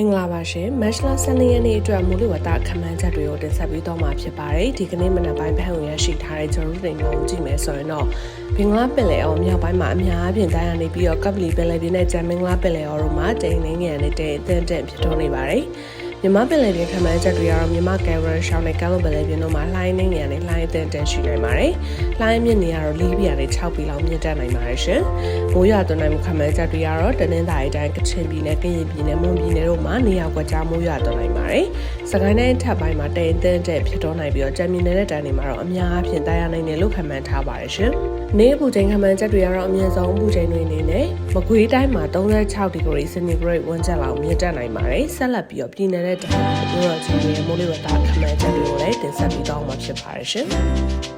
င်္ဂလာပါရှင်မတ်လ12ရက်နေ့အတွက်မူလဝတ္တခမန်းချက်တွေကိုတင်ဆက်ပေးတော့မှာဖြစ်ပါတယ်ဒီကနေ့မနက်ပိုင်းဖန်ဝင်ရရှိထားတဲ့ကျွန်တော်တို့တင်ကိုကြည့်မယ်ဆိုရင်တော့ဘင်္ဂလားပင်လယ်အော်မြောက်ပိုင်းမှာအများအပြားတိုင်းရနေပြီးတော့ကပ်ပလီပင်လယ်ပြင်နဲ့ဂျမ်မင်္ဂလားပင်လယ်အော်တို့မှာတိမ်နေငယ်နဲ့တိမ်အသင့်တင့်ဖြစ်ထွန်းနေပါတယ် မြန်မာပင်လယ်ပြင်ခမန်းချက်တွေကတော့မြန်မာကယ်ဗရရှောင်းနဲ့ကမ်းလွန်ပင်လယ်ပြင်တို့မှာလှိုင်းနေငယ်နဲ့လှိုင်းအသင့်တင့်ရှိနိုင်ပါတယ်။လှိုင်းမြင့်နေရတော့လီးပြာတွေ6ပြီလောက်မြင့်တက်နိုင်ပါတယ်ရှင်။မိုးရွာသွန်းနိုင်မှုခမန်းချက်တွေကတော့တနင်္သာရီတိုင်းကချင်ပြည်နယ်ကရင်ပြည်နယ်မွန်ပြည်နယ်တို့မှာနေရာကွက်ကြားမိုးရွာသွန်းနိုင်ပါတယ်။စကိုင်းတိုင်းထပ်ပိုင်းမှာတိမ်အသင့်တင့်ဖြစ်ထွန်းနိုင်ပြီးတော့ကြံမြင့်နေတဲ့တန်းတွေမှာတော့အများအပြားတာယာနိုင်တယ်လို့ခမန်းထားပါတယ်ရှင်။ နေ့အပူချိန်ခမန်းချက်တွေကတော့အမြင့်ဆုံးအပူချိန်တွေအနေနဲ့မကွေးတိုင်းမှာ36ဒီဂရီစင်တီဂရိတ်ဝန်းကျင်လောက်မြင့်တက်နိုင်ပါတယ်။ဆက်လက်ပြီးတော့ပြည်နယ်တဲ့တန်းမြို့တော်ကြီးရဲ့မိုးလေဝသခမန်းချက်တွေကိုလည်းတင်ဆက်ပြီးတော့မှာဖြစ်ပါတယ်ရှင်။